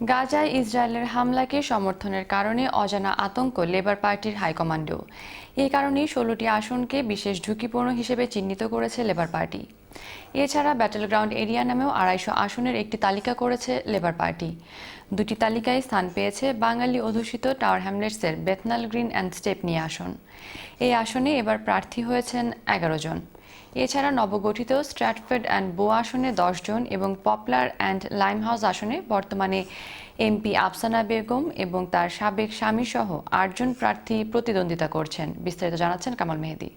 গাজায় ইসরায়েলের হামলাকে সমর্থনের কারণে অজানা আতঙ্ক লেবার পার্টির হাইকমান্ডেও। এই কারণেই ষোলোটি আসনকে বিশেষ ঝুঁকিপূর্ণ হিসেবে চিহ্নিত করেছে লেবার পার্টি। এছাড়া ব্যাটেল গ্রাউন্ড এরিয়া নামেও আড়াইশো আসনের একটি তালিকা করেছে লেবার পার্টি। দুটি তালিকায় স্থান পেয়েছে বাঙালি অধ্যুষিত টাওয়ার হ্যামলেটসের বেথনাল গ্রিন অ্যান্ড স্টেপনি আসন। এই আসনে এবার প্রার্থী হয়েছেন এগারো জন। এছাড়া নবগঠিত স্ট্র্যাটফেড অ্যান্ড বো আসনে দশ জন এবং পপলার অ্যান্ড লাইমহাউস আসনে বর্তমানে এমপি আফসানা বেগম এবং তার সাবেক স্বামী সহ আটজন প্রার্থী প্রতিদ্বন্দ্বিতা করছেন। বিস্তারিত জানাচ্ছেন Kamal Mehedi.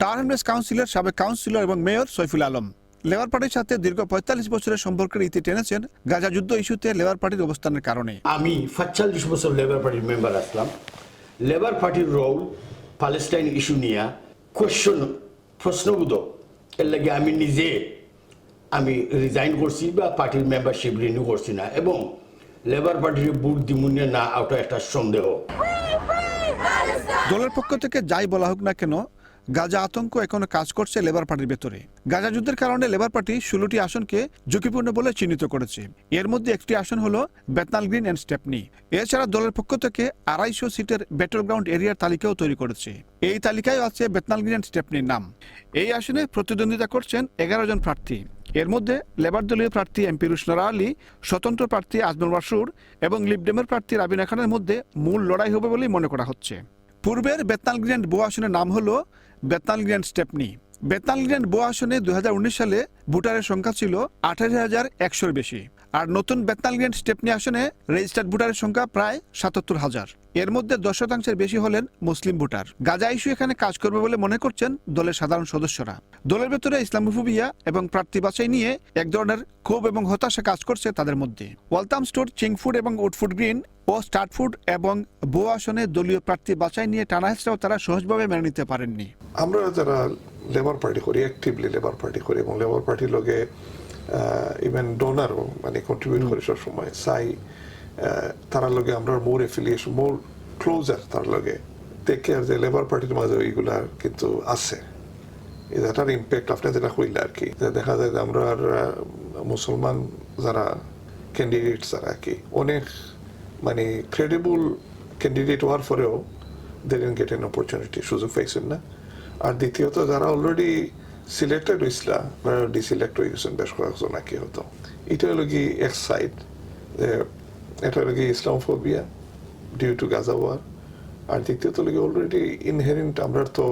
Tower Hamlets councillor সাবেক কাউন্সিলর এবং মেয়র সৈফুল আলম। লেবার পার্টির সাথে দীর্ঘ পঁয়তাল্লিশ বছরের সম্পর্কের ইতি টেনেছেন গাজা যুদ্ধ ইস্যুতে লেবার পার্টির অবস্থানের কারণে। আমি সাতচল্লিশ বছর লেবার পার্টির মেম্বার আসলাম। লেবার পার্টির রোল প্যালেস্টাইন ইস্যু নিয়ে কোয়েশ্চন প্রশ্নবোধক এর লাগে আমি নিজে, আমি রিজাইন করছি বা পার্টির মেম্বারশিপ রিনিউ করছি না, এবং লেবার পার্টির বুট দিমুনে না, ওটা একটা সন্দেহ। দলের পক্ষ থেকে যাই বলা হোক না কেন গাজা আতঙ্ক এখনও কাজ করছে লেবার পার্টির ভেতরে। গাজা যুদ্ধের কারণে লেবার পার্টি ষোলোটি আসনকে ঝুঁকিপূর্ণ বলে চিহ্নিত করেছে। এর মধ্যে একটি আসন হল বেতনাল গ্রিন অ্যান্ড স্টেপনি। এছাড়া দলের পক্ষ থেকে আড়াইশো সিটের ব্যাটল গ্রাউন্ড এরিয়ার তালিকাও তৈরি করেছে। এই তালিকায় আছে বেতনাল গ্রিন অ্যান্ড স্টেপনির নাম। এই আসনে প্রতিদ্বন্দ্বিতা করছেন এগারো জন প্রার্থী। এর মধ্যে লেবার দলীয় প্রার্থী এমপি রুশনারা আলী স্বতন্ত্র প্রার্থী আজমল বাসুর এবং লিবডেমের প্রার্থী রাবিনা খানের মধ্যে মূল লড়াই হবে বলেই মনে করা হচ্ছে। পূর্বের বেতনাল গ্র্যান্ড বো আসনের নাম হলো Bethnal Green Stepney. Bethnal Green Bow আসনে দু হাজার উনিশ সালে ভোটারের সংখ্যা ছিল আঠারো হাজার একশোর বেশি। আর নতুন বেতাল গ্র্যান্ড স্টেপনি আসনে রেজিস্টার্ড ভোটারের সংখ্যা প্রায় সাতাত্তর হাজার। এর মধ্যে দশ শতাংশের বেশি হলেন মুসলিম ভোটার। গাজা ইস্যু এখানে কাজ করবে বলে মনে করছেন দলের সাধারণ সদস্যরা। দলের ভেতরে ইসলামোফোবিয়া এবং প্রার্থী বাছাই নিয়ে এক ধরনের ক্ষোভ এবং হতাশা কাজ করছে তাদের মধ্যে। ওয়ালতাম স্টোর, চিংফুড এবং উডফুড গ্রিন ও স্টার্টফুড এবং বো আসনে দলীয় প্রার্থী বাছাই নিয়ে টানাহেসরাও তারা সহজভাবে মেনে নিতে পারেননি। আমরা যারা লেবার পার্টি করি অ্যাক্টিভলি লেবার পার্টি করি এবং লেবার পার্টির লগে ইভেন ডোনারও মানে কন্ট্রিবিউট করি সবসময় চাই তারার লগে আমরা মোর এফিলিয়েশন মোর ক্লোজার তার লগে দেখে আর যে লেবার পার্টির মাঝে ওইগুলা কিন্তু আছে। এটার ইম্প্যাক্ট আপনি যেটা কইলে আর কি? দেখা যায় যে আমরা আর, মুসলমান যারা ক্যান্ডিডেট যারা আর কি অনেক মানে ক্রেডিবল ক্যান্ডিডেট হওয়ার পরেও দে গেট এন অপরচুনিটি সুযোগ পাইছেন না। আর দ্বিতীয়ত যারা অলরেডি সিলেক্টেড হয়েছিল ডিসিলেক্ট হয়ে গেছেন বেশ কয়েকজন আর কি হতো এটা হলো কি এক সাইড এটা হলো কি Islamophobia due to Gaza war আর দ্বিতীয়ত হলো কি অলরেডি ইনহেরিন্ট আমরা তো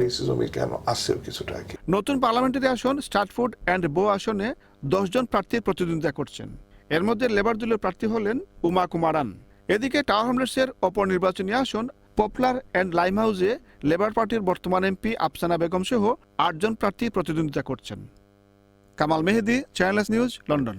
রেসিজমই কেন আসছেও কিছুটা কি নতুন পার্লামেন্টারি আসন স্টার্টফুড অ্যান্ড বো আসনে দশজন প্রার্থী প্রতিদ্বন্দ্বিতা করছেন। এর মধ্যে লেবার দলীয় প্রার্থী হলেন উমা কুমারান। এদিকে টাওয়ার হামলেটসের অপর নির্বাচনী আসন পপুলার অ্যান্ড লাইম হাউসে লেবার পার্টির বর্তমান এমপি আফসানা বেগম সহ আটজন প্রার্থী প্রতিদ্বন্দ্বিতা করছেন। Kamal Mehedi channel S news London